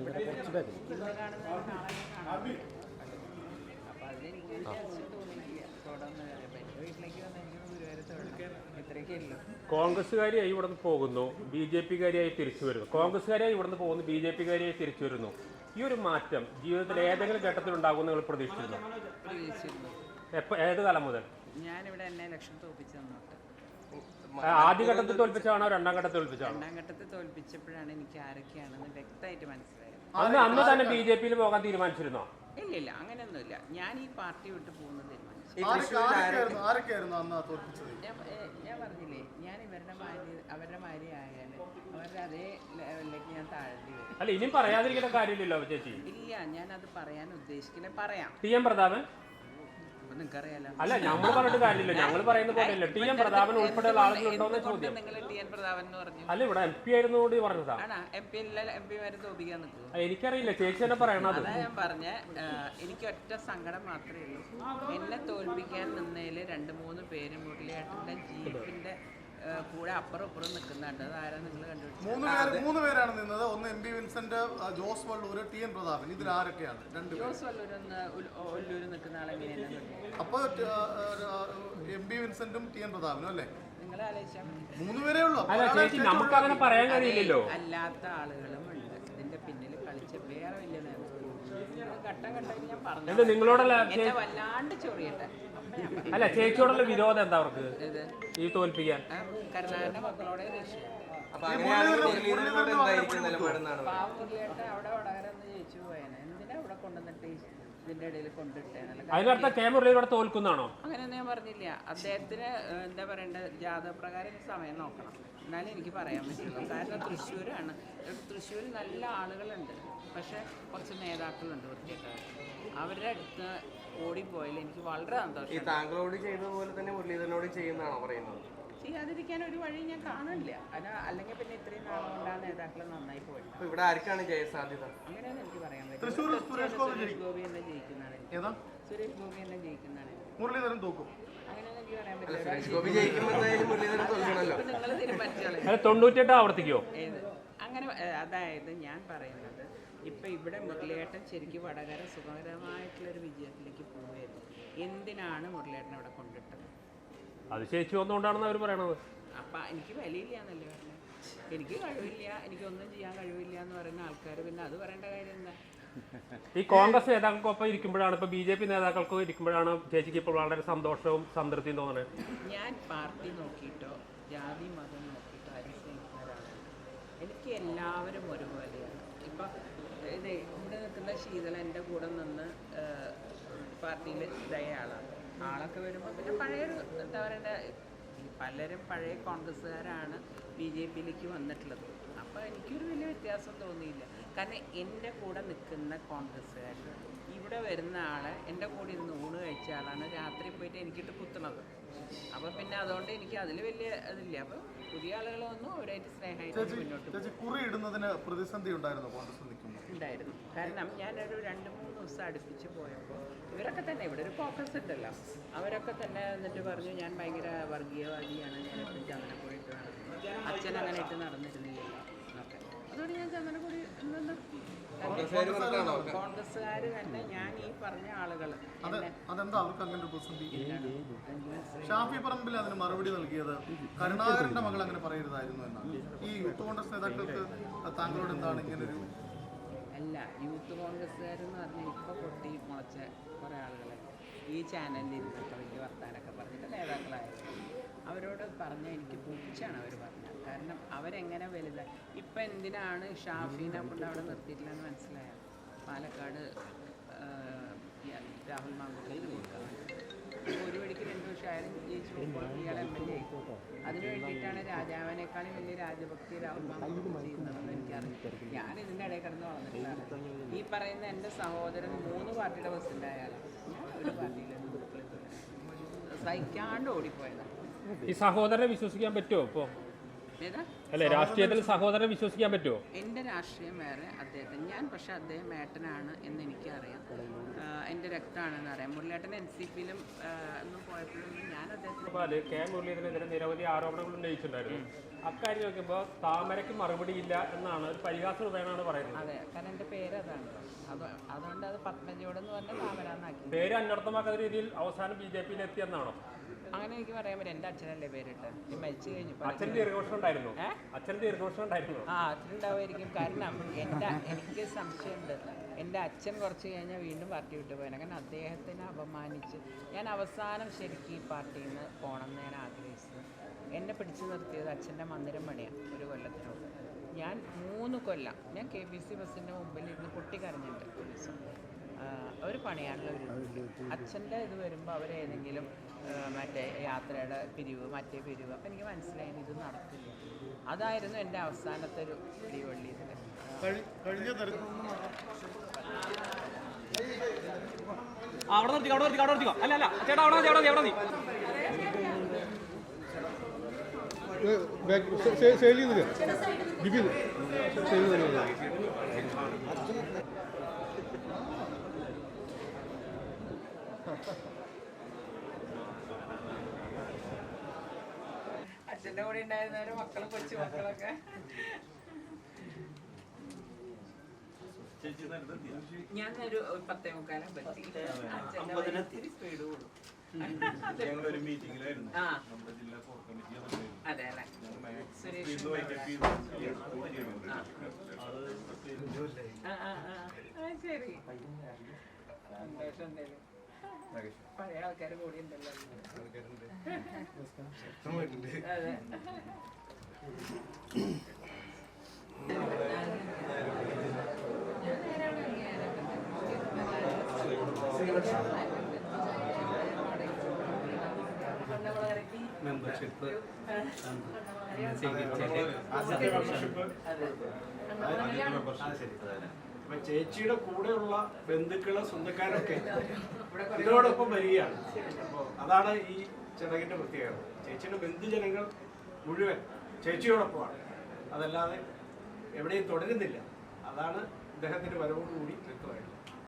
ഇവിടെ തോന്നിയില്ല തുടർന്ന് വീട്ടിലേക്ക് വന്ന് എനിക്ക് കോൺഗ്രസ്സുകാരിയായി ഇവിടുന്ന് പോകുന്നു ബി ജെ പിക്കാരിയായി തിരിച്ചു വരുന്നു. കോൺഗ്രസ്സുകാരിയായി ഇവിടുന്ന് പോകുന്നു ബി ജെ പിക്കാരിയായി തിരിച്ചു വരുന്നു. ഈ ഒരു മാറ്റം ജീവിതത്തിൽ ഏതെങ്കിലും ഘട്ടത്തിൽ ഉണ്ടാകുമെന്ന് നിങ്ങൾ പ്രതീക്ഷിച്ചിരുന്നു? പ്രതീക്ഷിച്ചിരുന്നു. എപ്പോ ഏത് കാലം മുതൽ? ഞാനിവിടെ എന്നെ ലക്ഷം തോപ്പിച്ചു തന്നോട്ട് ആ, ആദ്യ ഘട്ടത്തിൽ തോൽപ്പിച്ചാണോ രണ്ടാം ഘട്ടത്തിൽ തോൽപ്പിച്ചാണോ രണ്ടാം ഘട്ടത്തിൽ തോൽപ്പിച്ചപ്പോഴാണ് എനിക്ക് ആരൊക്കെയാണെന്ന് വ്യക്തമായിട്ട് മനസ്സിലായത്. അന്ന് അന്ന് തന്നെ ബി ജെ പിയിൽ പോകാൻ തീരുമാനിച്ചിരുന്നോ? ഇല്ല ഇല്ല അങ്ങനെയൊന്നുമില്ല. ഞാൻ ഈ പാർട്ടി വിട്ട് പോകുന്ന തീരുമാനിച്ചു. ഞാൻ ഞാൻ പറഞ്ഞില്ലേ ഞാൻ ഇവരുടെ മാര്യ അവരുടെ മാര്യ ആയാൽ അവരുടെ അതേ ലെവലിലേക്ക് ഞാൻ താഴ്ത്തി വരും. അല്ല ഇനിയും കാര്യമില്ലല്ലോ ചേച്ചി. ഇല്ല ഞാൻ അത് പറയാൻ ഉദ്ദേശിക്കില്ല പറയാം. T M Prathapan? അല്ല നമ്മൾ പറഞ്ഞിട്ട് കാര്യമില്ല. ഞങ്ങൾ പറയുന്ന പോലെയല്ല ടി എം പ്രതാപൻ ഉൾപ്പെടെയുള്ള ആളുകളുണ്ടോന്ന് ചോദ്യം. അല്ല ഇവിടെ എം പി ആയിരുന്നു കൂടി പറഞ്ഞതാ. എനിക്കറിയില്ല. ചേച്ചി തന്നെ പറയണത്. അതാ ഞാൻ പറഞ്ഞ എനിക്ക് ഒറ്റ സങ്കടം മാത്രമേ ഉള്ളൂ. എന്നെ തോൽപ്പിക്കാൻ നിന്നതിൽ രണ്ട് മൂന്ന് പേര് മുരളിയേട്ടന്റെ ജീപ്പിന്റെ കൂടെ അപ്പുറം ഇപ്പുറം നിൽക്കുന്നുണ്ട്. അതാരാ നിങ്ങൾ മൂന്ന് പേര് മൂന്ന് പേരാണ് നിന്നത്. ഒന്ന് M P Vincent Jose Vallur T N Prathapan. ഇതിൽ ആരൊക്കെയാണ്? രണ്ട് ജോസ് വല്ലൂരെന്ന് ഒല്ലൂര് നിൽക്കുന്ന ആളെ എങ്ങനെയാണ് കണ്ടത്? അപ്പൊ എം പി വിൻസെന്റും ടി എൻ പ്രതാപനും അല്ലേ? മൂന്ന് പേരേ ഉള്ളൂ. നമുക്ക് അങ്ങനെ പറയാൻ കഴിയില്ലല്ലോ. അല്ലാത്ത ആളുകളും ഉണ്ട്. ഇതിന്റെ പിന്നിൽ കളിച്ച വേറെ വലിയ. ഇത് ഘട്ടം ഘട്ടമായിട്ട് ഞാൻ പറഞ്ഞു എന്ത് നിങ്ങളോടല്ല എന്നെ വല്ലാണ്ട് ചൊറിയട്ടെ. അല്ല ചേച്ചിയോടുള്ള വിരോധം എന്താ അവർക്ക്? ഈ തോൽപ്പിക്കാൻ? കരുണാകരന്റെ മക്കളോടെ അപ്പൊ അങ്ങനെയാണെങ്കിൽ മുരളീധരനോട് എന്തായിരിക്കും നിലപാടെന്നാണ് പാവമുരളിയേട്ട അവിടെ വടകര ജയിച്ചു പോയേനെ. എന്തിനാ ഇവിടെ കൊണ്ടുവന്നിട്ട് ഈ ഇതിന്റെ ഇടയിൽ അതിനർത്ഥം കെ മുരളിയോടെ തോൽക്കുന്നാണോ അങ്ങനെയൊന്നും ഞാൻ പറഞ്ഞില്ല. അദ്ദേഹത്തിന് എന്താ പറയണ്ട ജാതപ്രകാരം എനിക്ക് സമയം നോക്കണം. എന്നാലും എനിക്ക് പറയാൻ പറ്റുള്ളൂ. കാരണം തൃശ്ശൂരാണ്. തൃശ്ശൂർ നല്ല ആളുകളുണ്ട്. പക്ഷെ കുറച്ച് നേതാക്കളുണ്ട് വൃത്തികെട്ടവർ. അവരുടെ അടുത്ത് ഓടിപ്പോയാൽ എനിക്ക് വളരെ സന്തോഷം. ഈ താങ്കളോട് ചെയ്ത പോലെ തന്നെ മുരളീധരനോട് ചെയ്യുന്നതാണോ പറയുന്നത്? ചെയ്യാതിരിക്കാൻ ഒരു വഴി ഞാൻ കാണില്ല അത് അല്ലെങ്കിൽ പിന്നെ ഇത്രയും നാളെ ആ നേതാക്കൾ നന്നായി പോയി അപ്പൊ ഇവിടെ ആർക്കാണ് ജയസാധ്യത? അങ്ങനെയൊന്നും എനിക്ക് പറയാൻ പറ്റില്ല തൃശ്ശൂർ സുരേഷ് ഗോപി എന്നെ ജയിക്കുന്നതാണ്. ഏതാ? സുരേഷ് ഗോപി എന്നെ ജയിക്കുന്നതാണ്. മുരളീധരൻ തോക്കും. സുരേഷ് ഗോപി ജയിക്കുമ്പോൾ മുരളീധരൻ അല്ല തൊണ്ണൂറ്റെട്ട് ആവർത്തിക്കോ? ഏത്? അങ്ങനെ ഏ, അതായത് ഞാൻ പറയുന്നത് ഇപ്പം ഇവിടെ മുരളിയേട്ടൻ ശരിക്കും വടകര സുഖകരമായിട്ടുള്ളൊരു വിജയത്തിലേക്ക് പോവുകയായിരുന്നു. എന്തിനാണ് മുരളിയേട്ടൻ അവിടെ കൊണ്ടിട്ടത്? അത് ചേച്ചി വന്നുകൊണ്ടാണെന്ന് അവർ പറയണത്. അപ്പം എനിക്ക് വിലയില്ല എന്നല്ലേ പറഞ്ഞത് എനിക്ക് കഴിവില്ല എനിക്കൊന്നും ചെയ്യാൻ കഴിവില്ല എന്ന് പറയുന്ന ആൾക്കാർ പിന്നെ അത് പറയേണ്ട കാര്യം എന്താ? ഈ കോൺഗ്രസ് നേതാക്കൾക്കൊപ്പം ഇരിക്കുമ്പോഴാണ് ഇപ്പൊ ബി ജെ പി നേതാക്കൾക്ക് ഇരിക്കുമ്പോഴാണ് ചേച്ചിക്ക് ഇപ്പോൾ വളരെ സന്തോഷവും സംതൃപ്തിയും തോന്നുന്നത് ഞാൻ പാർട്ടി നോക്കിയിട്ടോ ജാതി മതം ഒരാളാണ് എനിക്ക് എല്ലാവരും ഒരുപോലെയാണ്. ഇപ്പം ഇത് ഇവിടെ നിൽക്കുന്ന ശീതള എന്റെ കൂടെ നിന്ന് പാർട്ടിയിൽ ഇതായ ആളാണ്. ആളൊക്കെ വരുമ്പോൾ പിന്നെ പഴയൊരു എന്താ പറയണ്ട പലരും പഴയ കോൺഗ്രസ്സുകാരാണ് ബി ജെ പിയിലേക്ക് വന്നിട്ടുള്ളത്. അപ്പോൾ എനിക്കൊരു വലിയ വ്യത്യാസം തോന്നിയില്ല. കാരണം എന്റെ കൂടെ നിൽക്കുന്ന കോൺഗ്രസ്സുകാർ ഇവിടെ വരുന്ന ആളെ എന്റെ കൂടെ ഇരുന്ന് ഊണ് കഴിച്ച ആളാണ്. രാത്രി പോയിട്ട് എനിക്കിട്ട് കുത്തണത്. അപ്പോൾ പിന്നെ അതുകൊണ്ട് എനിക്ക് അതിൽ വലിയ ഇതില്ല. അപ്പോൾ പുതിയ ആളുകളൊന്നും അവരായിട്ട് സ്നേഹമായിട്ട് മുന്നോട്ട് കുറി ഇടുന്നതിന് പ്രതിസന്ധി ഉണ്ടായിരുന്നു കോൺഗ്രസ് ഉണ്ടായിരുന്നു. കാരണം ഞാനൊരു രണ്ട് മൂന്ന് ദിവസം അടുപ്പിച്ച് പോയപ്പോൾ ഇവരൊക്കെ തന്നെ ഇവിടെ ഒരു ഫോക്കസ് ഉണ്ടല്ലോ. അവരൊക്കെ തന്നെ എന്നിട്ട് പറഞ്ഞു ഞാൻ ഭയങ്കര വർഗീയവാദിയാണ്. ഞാൻ എപ്പോഴും ചന്ദനക്കുടി പോയിട്ട് നടന്നു. അച്ഛൻ അങ്ങനെ ഇട്ട് നടന്നിരുന്നില്ല. എന്നൊക്കെ. അതുകൊണ്ട് ഞാൻ ചന്ദനക്കുടി നിർത്തി കോൺഗ്രസ്സുകാർ തന്നെ ഞാൻ ഈ പറഞ്ഞ ആളുകൾ അത് അതെന്താ അവർക്ക് അങ്ങനെ ഒരു പ്രതിസന്ധി? ഷാഫി പറമ്പിൽ അതിന് മറുപടി നൽകിയത് കരുണാകരന്റെ മകൾ അങ്ങനെ പറയരുതായിരുന്നു എന്നാണ്. ഈ യൂത്ത് കോൺഗ്രസ് നേതാക്കൾക്ക് താങ്കളോട് എന്താണ് ഇങ്ങനൊരു അല്ല യൂത്ത് കോൺഗ്രസ്സുകാരെന്ന് പറഞ്ഞാൽ ഇപ്പൊ പൊട്ടി മുളച്ച കുറെ ആളുകളെ. ഈ ചാനലിൽ ഇരുന്നൊക്കെ വലിയ വർത്താനൊക്കെ പറഞ്ഞിട്ട് നേതാക്കളായിരുന്നു അവരോട് പറഞ്ഞ എനിക്ക് പുച്ഛാണ് അവർ പറഞ്ഞത് കാരണം അവരെങ്ങനെ വലുതായി ഇപ്പം എന്തിനാണ് ഷാഫീനെ കൊണ്ട് അവിടെ നിർത്തിയിട്ടില്ലെന്ന് മനസ്സിലായത് പാലക്കാട് രാഹുൽ മാങ്കുട്ടത്തിന് കൊടുക്കാൻ ഒരു വഴിക്ക് രണ്ട് വർഷം ആയാലും ജയിച്ചു പോകുമ്പോൾ ഇയാൾ എം എൽ എ അതിനു വേണ്ടിയിട്ടാണ് രാജാവിനേക്കാളും വലിയ രാജഭക്തി രാഹുൽ മാങ്കുട്ടൻ ചെയ്യുന്നതെന്ന് എനിക്കറിയാം ഞാൻ ഇതിന്റെ ഇടയിൽ കിടന്ന് വളർന്നിട്ടില്ല ഈ പറയുന്ന എന്റെ സഹോദരൻ മൂന്ന് പാർട്ടിയുടെ പ്രസിഡന്റ് അയാളാണ് സഹിക്കാണ്ട് ഓടിപ്പോയതാണ് ഈ സഹോദരനെ വിശ്വസിക്കാൻ പറ്റുമോ ഇപ്പോ? അല്ലെ രാഷ്ട്രീയത്തിൽ സഹോദരനെ വിശ്വസിക്കാൻ പറ്റുമോ എന്റെ രാഷ്ട്രീയം വേറെ അദ്ദേഹത്തിന് ഞാൻ പക്ഷെ അദ്ദേഹം ഏട്ടനാണ് എന്ന് എനിക്കറിയാം. എന്റെ എന്റെ രക്തമാണെന്ന് അറിയാം. മുരളിയേട്ടൻ എൻ സി പിയിലും ഒന്നും പോയപ്പോഴൊന്നും ഞാൻ അദ്ദേഹത്തിന് കെ മുരളീധരനെതിരെ നിരവധി ആരോപണങ്ങൾ ഉന്നയിച്ചിട്ടുണ്ടായിരുന്നു. അക്കാര്യം നോക്കുമ്പോൾ താമരയ്ക്ക് മറുപടി ഇല്ല എന്നാണ് ഒരു പരിഹാസ രൂപേണാണ് പറയുന്നത്. അതെ കാരണം എന്റെ പേര് അതാണ് അത് അതുകൊണ്ട് അത് പത്മജിയോടെന്ന് പറഞ്ഞാൽ പേര് അന്വർത്ഥമാക്കാത്ത രീതിയിൽ അവസാനം ബി ജെ പിയിൽ എത്തിയെന്നാണോ അങ്ങനെ എനിക്ക് പറയാൻ പറ്റും എന്റെ അച്ഛനല്ലേ പേരിട്ട്. ഈ മരിച്ചു കഴിഞ്ഞു അച്ഛൻ ദീർഘോഷം ഉണ്ടായിരുന്നു ഏ? അച്ഛൻ ദീർഘോഷം ഉണ്ടായിരുന്നു ആ അച്ഛനുണ്ടാവുമായിരിക്കും കാരണം എന്റെ എനിക്ക് സംശയമുണ്ട്. എന്റെ അച്ഛൻ കുറച്ച് കഴിഞ്ഞാൽ വീണ്ടും പാർട്ടി വിട്ടു പോയാണ് കാരണം അദ്ദേഹത്തിനെ അപമാനിച്ച് ഞാൻ അവസാനം ശരിക്കും ഈ പാർട്ടിയിൽ നിന്ന് പോകണം എന്ന് ഞാൻ ആഗ്രഹിച്ചത്. എന്നെ പിടിച്ചു നിർത്തിയത് അച്ഛന്റെ മന്ദിരം പണിയാണ് ഒരു കൊല്ലത്തിനോട് ഞാൻ മൂന്ന് കൊല്ലം ഞാൻ കെ ബി സി ബസ്സിന്റെ മുമ്പിൽ ഇരുന്ന് പൊട്ടിക്കരഞ്ഞിട്ടുണ്ട് ഒരു ദിവസം അവർ പണിയാണല്ലോ ഒരു അച്ഛന്റെ ഇത് വരുമ്പോൾ അവരേതെങ്കിലും ഏതെങ്കിലും മറ്റേ യാത്രയുടെ പിരിവ് മറ്റേ പിരിവ്. അപ്പം എനിക്ക് മനസ്സിലായി ഇത് നടക്കില്ല. അതായിരുന്നു എന്റെ അവസാനത്തെ ഒരു പിടിവള്ളി ഇതിൽ അവിടെ നിർത്തിക്കോ അവിടെ നിർത്തിക്കോ അവിടെ നിർത്തിക്കോ. അല്ല അല്ല. ചേട്ടാ അവിടെ നിർത്തി അവിടെ നിർത്തി അവിടെ മതി സെയിൽ ചെയ്തില്ല? ബിബി സെയിൽ ചെയ്തില്ല അച്ഛന്റെ കൂടെ ഉണ്ടായിരുന്നവരെ മക്കളും കൊച്ചു മക്കളൊക്കെ. ഞാൻ ഒരു പത്തേ മുക്കാലം പറ്റി അച്ഛന്റെ സ്പീഡ് കൂടും. ഞങ്ങളൊരു മീറ്റിംഗിലായിരുന്നു ആ നമ്മുടെ ജില്ലാ കോർ കമ്മിറ്റി അതൊക്കെ അതെ അല്ലേ സുരേഷ് ഇത് വൈകിട്ട് ഇത് ചെയ്യുന്നുണ്ട്. അത് പ്രത്യേകിച്ച് ആ ആ ആ ആ, ശരി സന്തോഷം എന്തായാലും പഴയ ആൾക്കാർ കൂടി ഉണ്ടല്ലോ അതെ മെമ്പർഷിപ്പ് അപ്പൊ ചേച്ചിയുടെ കൂടെയുള്ള ബന്ധുക്കൾ സ്വന്തക്കാരൊക്കെ ഇതിനോടൊപ്പം വരികയാണ്. അതാണ് ഈ ചടങ്ങിന്റെ പ്രത്യേകത. ചേച്ചിയുടെ ബന്ധുജനങ്ങൾ മുഴുവൻ ചേച്ചിയോടൊപ്പമാണ്. അതല്ലാതെ എവിടെയും തുടരുന്നില്ല. അതാണ് ഇദ്ദേഹത്തിന്റെ വരവോടുകൂടി വ്യക്തമായിട്ടുള്ളത്.